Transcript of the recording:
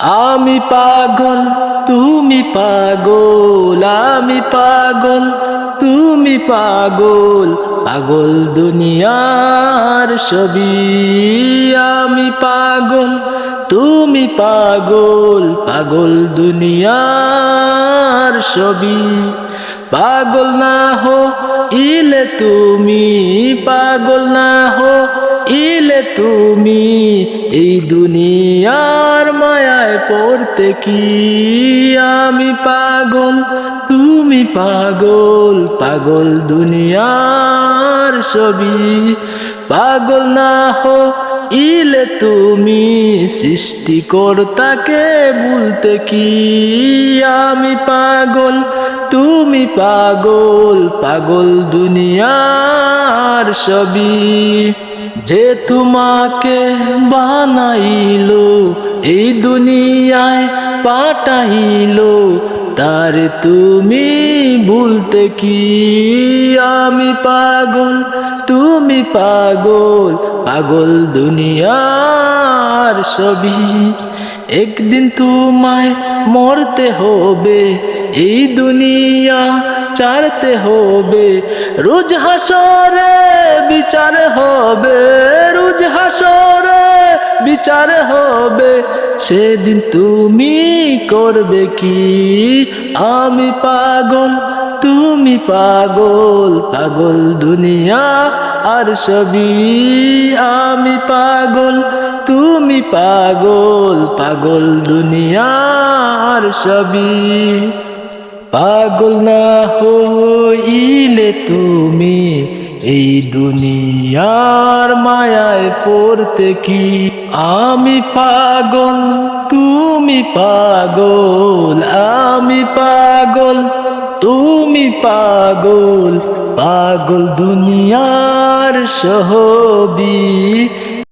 আমি পাগল, তুমি পাগল, আমি পাগল, তুমি পাগল পাগল দুনিয়ার ছবি। আমি পাগল, তুমি পাগল পাগল দুনিয়ার ছবি। পাগল না হো, ইলে তুমি, পাগল না হো, ইলে তুমি এই দুনিয়ার মায়ায় পড়তে কি আমি পাগল? তুমি পাগল পাগল দুনিয়ার ছবি। পাগল না হো ইলে তুমি সৃষ্টিকর্তাকে বলতে কি আমি পাগল? তুমি পাগল পাগল দুনিয়ার ছবি। যে তোমাকে বানাইলো, এই দুনিয়ায় পাঠাইলো, তার তুমি বলতে কি? আমি পাগল, তুমি পাগল পাগল দুনিয়ার ছবি। একদিন তোমায় মরতে হবে এই দুনিয়া ছাড়তে হবে, রোজ হাসরে বিচার হবে, রোজ হাসরে বিচার হবে, সেদিন তুমি করবে কি? আমি পাগল, তুমি পাগল পাগল দুনিয়া আর সবই। আমি পাগল, তুমি পাগল পাগল দুনিয়া আর সবই। পাগল না হইলে তুমি এই দুনিয়ার মায়ায় পড়তে কি? আমি পাগল, তুমি পাগল, আমি পাগল, তুমি পাগল পাগল দুনিয়ার সহবি।